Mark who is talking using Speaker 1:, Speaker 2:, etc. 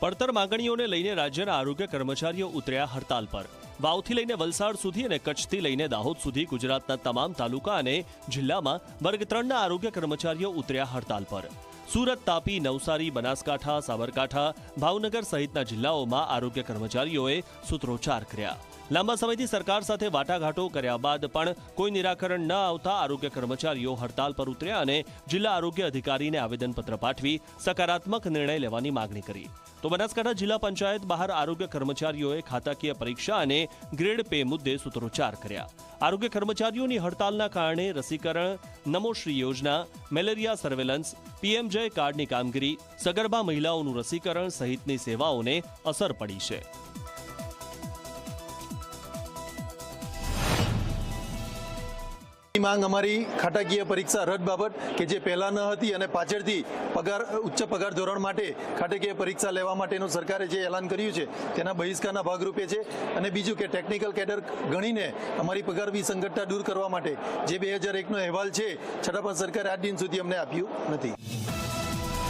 Speaker 1: પડતર માંગણીઓને લઈને રાજ્યના આરોગ્ય કર્મચારીઓ ઉતર્યા હડતાલ પર. વાવથી લઈને વલસાડ સુધી અને કચ્છથી લઈને દાહોદ સુધી ગુજરાતના તમામ તાલુકા અને જિલ્લામાં વર્ગ ત્રણના આરોગ્ય કર્મચારીઓ ઉતર્યા હડતાલ પર. સુરત, તાપી, નવસારી, બનાસકાંઠા, સાબરકાંઠા, ભાવનગર સહિતના જિલ્લાઓમાં આરોગ્ય કર્મચારીઓએ સૂત્રોચ્ચાર કર્યા. લાંબા સમયથી સરકાર સાથે વાટાઘાટો કર્યા બાદ પણ કોઈ નિરાકરણ ન આવતા આરોગ્ય કર્મચારીઓ હડતાલ પર ઉતર્યા અને જિલ્લા આરોગ્ય અધિકારીને આવેદનપત્ર પાઠવી સકારાત્મક નિર્ણય લેવાની માગણી કરી. તો બનાસકાંઠા જિલ્લા પંચાયત બહાર આરોગ્ય કર્મચારીઓએ ખાતાકીય પરીક્ષા અને ગ્રેડ પે મુદ્દે સૂત્રોચ્ચાર કર્યા. આરોગ્ય કર્મચારીઓની હડતાલના કારણે રસીકરણ નમોશ્રી યોજના, મેલેરિયા સર્વેલન્સ, પીએમ જય કાર્ડની કામગીરી, સગર્ભા મહિલાઓનું રસીકરણ સહિતની સેવાઓને અસર પડી છે.
Speaker 2: માંગ અમારી ખાટાકીય પરીક્ષા રદ બાબત કે જે પહેલા ન હતી અને પાછળથી પગાર, ઉચ્ચ પગાર ધોરણ માટે ખાટાકીય પરીક્ષા લેવા માટેનું સરકારે જે એલાન કર્યું છે, તેના બહિષ્કારના ભાગરૂપે છે. અને બીજું કે ટેકનિકલ કેડર ગણીને અમારી પગાર વિસંગતતા દૂર કરવા માટે જે બે હજાર એકનો અહેવાલ છે, છતાં પણ સરકારે આજ દિન સુધી અમને આપ્યું નથી.